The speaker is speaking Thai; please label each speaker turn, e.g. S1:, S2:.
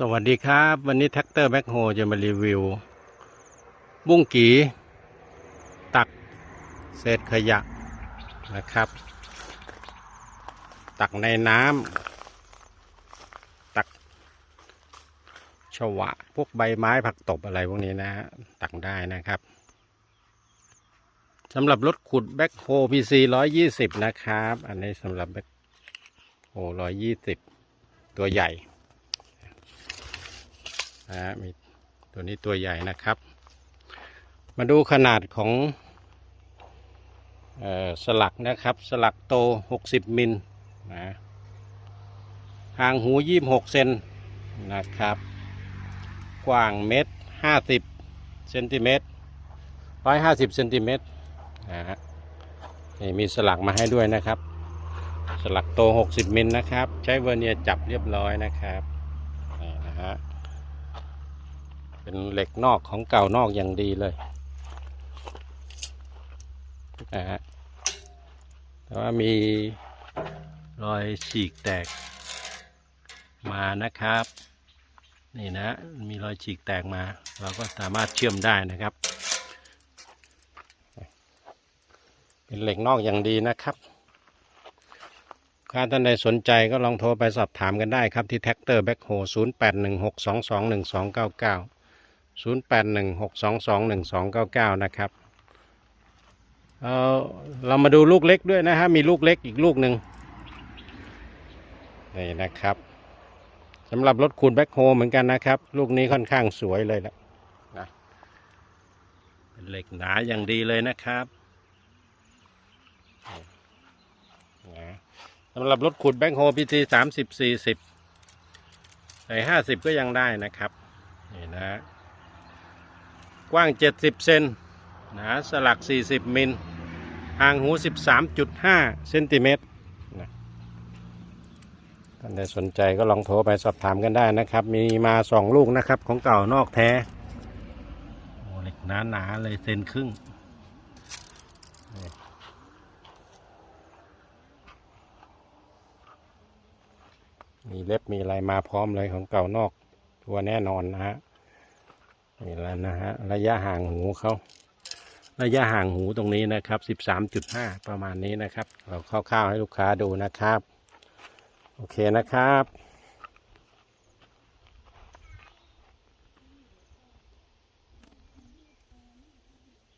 S1: สวัสดีครับ วันนี้แท็กเตอร์แบ็คโฮจะมารีวิว บุ้งกีตักเศษขยะนะครับ ตักในน้ำตักฉวะ พวกใบไม้ผักตบอะไรพวกนี้นะ ตักได้นะครับสำหรับรถขุดแบ็คโฮ PC ร้อยยี่สิบนะครับ อันนี้สำหรับแบ็คโฮร้อยยี่สิบตัวใหญ่ นะฮะมีตัวนี้ตัวใหญ่นะครับ มาดูขนาดของออสลักนะครับ สลักโต 60 มิลนะหางหู 26 เซนนะครับ กว้างเมตร 50 เซนติเมตร 150 เซนติเมตรนะฮะนี่มีสลักมาให้ด้วยนะครับ สลักโต 60 มิลนะครับ ใช้เวอร์เนียจับเรียบร้อยนะครับนี่นะฮะ เป็นเหล็กนอกของเก่านอกอย่างดีเลยนะฮะแต่ว่ามีรอยฉีกแตกมานะครับ นี่นะ มีรอยฉีกแตกมา เราก็สามารถเชื่อมได้นะครับ เป็นเหล็กนอกอย่างดีนะครับถ้าท่านใดสนใจก็ลองโทรไปสอบถามกันได้ครับที่แท็กเตอร์แบ็คโฮ0 0 8 1 6 2 2 1 2 9 9 นะครับเเรามาดูลูกเล็กด้วยนะฮะ มีลูกเล็กอีกลูกหนึ่งนี่นะครับสำหรับรถคูณแบ็คโฮเหมือนกันนะครับ ลูกนี้ค่อนข้างสวยเลยแหละนะเป็นเหล็กหนาอย่างดีเลยนะครับนะสำหรับรถขุดแบ็คโฮพีทีสามสิบสี่สิบใส่ห้าสิบก็ยังได้นะครับนี่นะ กว้าง 70 เซนหนาสลัก 40 มิลห่างหู 13.5 เซนติเมตรท่านใดสนใจก็ลองโทรไปสอบถามกันได้นะครับ มีมาสองลูกนะครับของเก่านอกแท้โอ้เหล็กหนาหนาเลยเซนครึ่งมีเล็บมีอะไรมาพร้อมเลยของเก่านอก ตัวแน่นอนนะฮะ นี่แล้วนะฮะระยะห่างหูเขาระยะห่างหูตรงนี้นะครับ 13.5 ประมาณนี้นะครับ เราคร่าวๆให้ลูกค้าดูนะครับ โอเคนะครับ